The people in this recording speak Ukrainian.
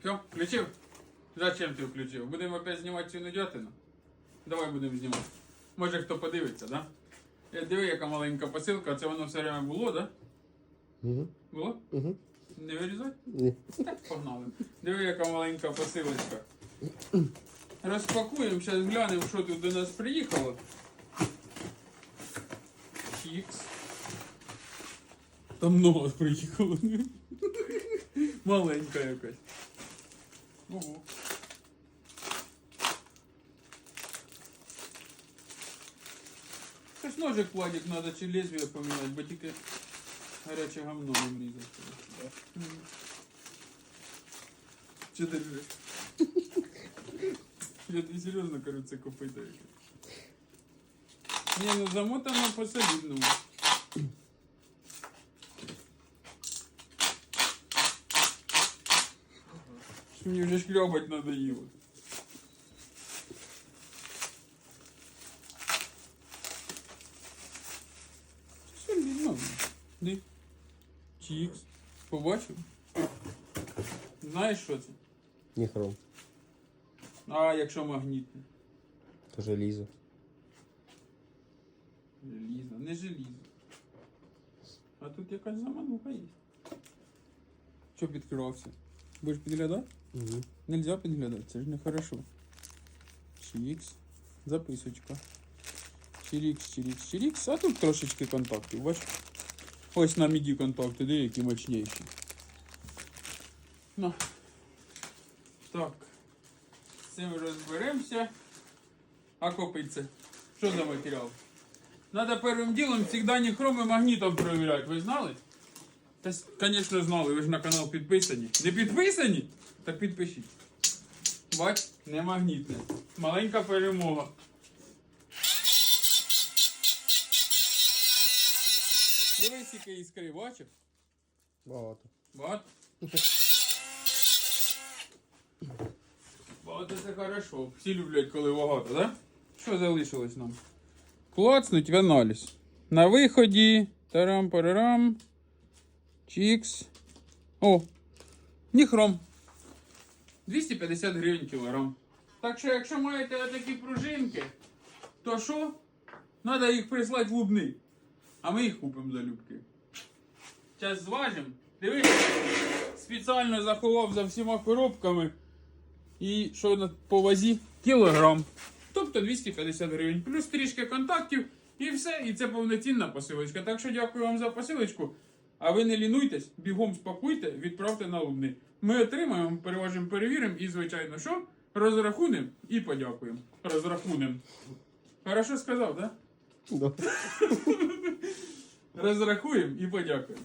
Все, включив? Зачем ти включив? Будемо опять знімати цю недятину? Давай будемо знімати. Може хто подивиться, да? Я диви, яка маленька посилка, це воно все время було, да? Угу. Було? Угу. Не вирізати? Ні. Так, погнали. Диви, яка маленька посилочка. Розпакуємо, зараз глянемо, що тут до нас приїхало. Чікс. Там много приїхало. Маленька якась. Ого. Щось ножик Владик треба чи лезвие поміняти, бо тільки гаряче говно не різати. Чи держи? Я не серйозно кажу, це копита яке. Ні, ну замотано по солідному. Мені вже шкрябать надоело. Солідно. Ди. Чікс. Побачив? Знаєш що це? Ні хром. А якщо магнітне? То желізо. Желізо, не желізо. А тут якась замануха є. Що підкривався? Будеш підглядати? Угу. Нельзя підглядати, це ж нехорошо. Чікс. Записочка. Чирікс, чирікс, чирікс. А тут трошечки контактів, бач? Ось на міді контакти, де які мощніші. Ну. Так. З цим розберемося. А копиться. Що за матеріал? Надо первым делом всегда не хром и магнитом проверять. Ви знали? Та, конечно, знали, ви ж на канал підписані. Не підписані? Так підпишіть. Бач, не магнітне. Маленька перемога. Дивись, яке іскри, бачив? Багато. Багато? Багато це хорошо. Всі люблять, коли багато, да? Що залишилось нам? Клацнуть в аналіз. На виході. Тарам-парарам. Чікс. О! Ніхром. 250 гривень кілограм. Так що, якщо маєте такі пружинки, то що? Треба їх прислати в Лубни. А ми їх купимо за любки. Зараз зважимо. Дивись, спеціально заховав за всіма коробками. І що на вазі? Кілограм. Тобто 250 гривень. Плюс трішки контактів і все. І це повноцінна посилочка. Так що дякую вам за посилочку. А ви не лінуйтесь, бігом спакуйте, відправте на лубни. Ми отримаємо, переважимо, перевіримо і, звичайно, що? Розрахунемо і подякуємо. Розрахунемо. Хорошо сказав, так? Да? Да. Розрахуємо і подякуємо.